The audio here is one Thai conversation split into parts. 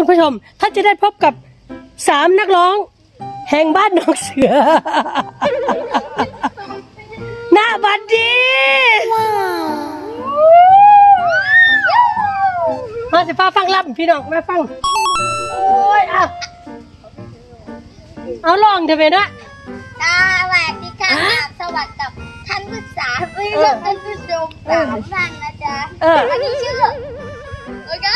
คุณผู้ชมท่านจะได้พบกับสามนักร้อง แห่งบ้านหนองเสือ หน้าบัดดีมาสิฟ้าฟังรับพี่น้องมาฟัง โอ้ยเอาเอาลองเถอะเวยนะ สวัสดีค่ะ สวัสดีกับท่านผู้สามเอ้ยเรื่องท่านผู้ชมสามท่านนะจ๊ะเออ วันนี้ชื่อโอเค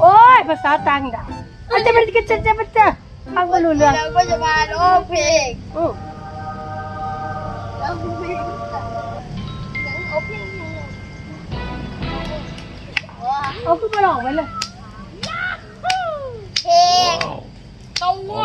โอ้ยภาษาต่างดาวมันจะเป็นกันจะจะจะฟังไม่รู้เรื่องเราก็จะมาร้องเพลงอืมร้องเพลงเอาเพลงหนึ่งว้าเอาขึ้นมาลองไว้เลยเพลงตัว